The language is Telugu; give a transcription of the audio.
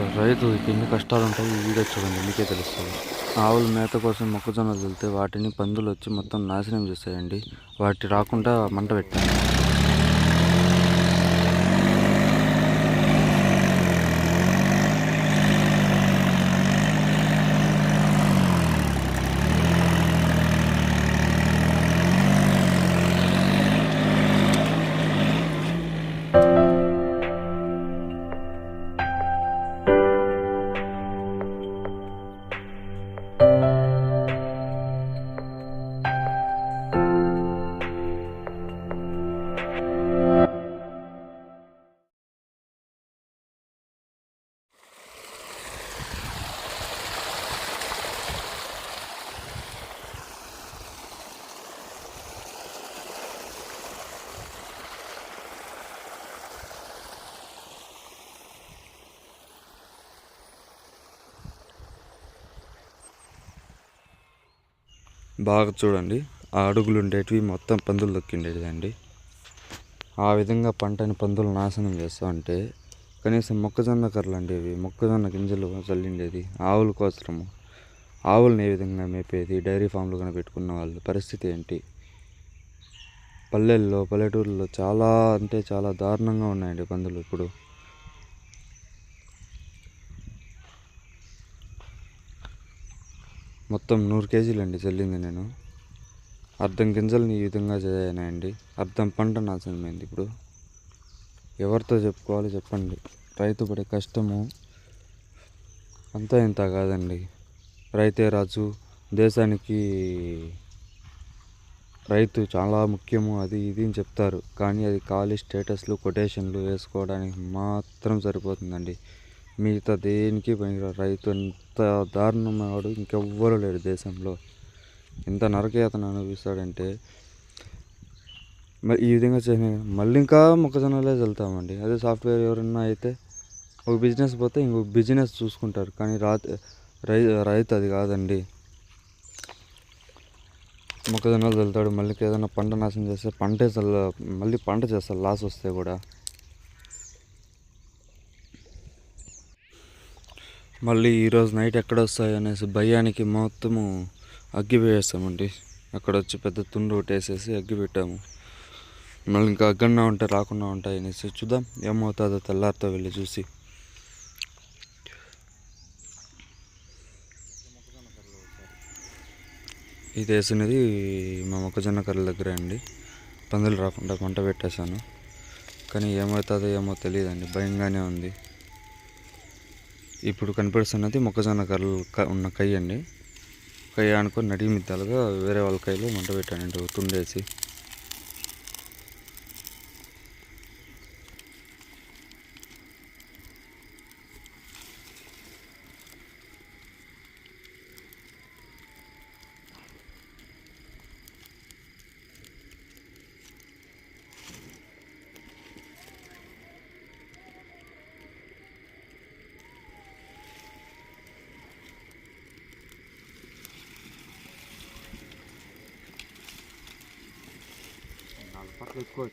ఒక రైతుకి ఎన్ని కష్టాలు ఉంటాయి ఈ వీడియో చూడండి మీకే తెలుస్తుంది. ఆవులు మేత కోసం మొక్కజొన్నలు వెళ్తే వాటిని పందులు వచ్చి మొత్తం నాశనం చేస్తాయండి. వాటి రాకుండా మంట పెట్టాను బాగా చూడండి. ఆ అడుగులు ఉండేటివి మొత్తం పందులు దొక్కిండేది అండి ఆ విధంగా పంటని పందులు నాశనం చేస్తూ ఉంటే కనీసం మొక్కజొన్న కర్రలు అండి ఇవి మొక్కజొన్న గింజలు చల్లిండేది ఆవుల కోసము ఆవులను ఏ విధంగా మేపేది డైరీ ఫామ్లు కానీ పెట్టుకున్న వాళ్ళ పరిస్థితి ఏంటి? పల్లెల్లో పల్లెటూరులో చాలా అంటే చాలా దారుణంగా ఉన్నాయండి పందులు ఇప్పుడు. మొత్తం నూరు కేజీలు అండి చల్లింది నేను. అర్థం గింజల్ని ఈ విధంగా చేయనాయండి అర్థం పంట నాశనమైంది ఇప్పుడు. ఎవరితో చెప్పుకోవాలో చెప్పండి. రైతు పడే కష్టము అంతా ఇంత కాదండి. రైతే రాజు దేశానికి రైతు చాలా ముఖ్యము అది ఇది అని చెప్తారు. కానీ అది ఖాళీ స్టేటస్లు కొటేషన్లు వేసుకోవడానికి మాత్రం సరిపోతుందండి. మిగతా దేనికి పనికిరా రైతు ఎంత దారుణమైనవాడు ఇంకెవ్వరు లేడు దేశంలో. ఎంత నరకయాతను అనుభవిస్తాడంటే మరి ఈ విధంగా చేసిన మళ్ళీ ఇంకా మొక్కజొన్నలే చల్లుతామండి అదే సాఫ్ట్వేర్ ఎవరన్నా అయితే ఒక బిజినెస్ పోతే ఇంకొక బిజినెస్ చూసుకుంటారు. కానీ రా రై రైతు అది కాదండి. మొక్కజొన్నలు చల్లుతాడు మళ్ళీ ఏదైనా పంట నాశనం చేస్తే పంటే చల్ల మళ్ళీ పంట చేస్తారు లాస్ వస్తే కూడా. మళ్ళీ ఈరోజు నైట్ ఎక్కడ వస్తాయి అనేసి భయానికి మొత్తము అగ్గి అక్కడ వచ్చి పెద్ద తుండు ఒకటి వేసేసి అగ్గి పెట్టాము. మళ్ళీ ఇంకా అగ్గన్నా ఉంటే రాకుండా ఉంటాయి అనేసి చూద్దాం. ఏమవుతుందో తెల్లారితో వెళ్ళి చూసి. ఇది వేసినది మా మొక్కజొన్న కర్రల దగ్గరే అండి. పందులు రాకుండా పంట పెట్టేశాను. కానీ ఏమవుతుందో ఏమో తెలియదండి. భయంగానే ఉంది. ఇప్పుడు కనిపిస్తున్నది మొక్కజొన్న కర్రలు క- ఉన్న కై అండి. కై అనుకొని నడిగి మిద్దాలుగా వేరే వాళ్ళ కైలో మంట పెట్టానండి తుండేసి. good, good.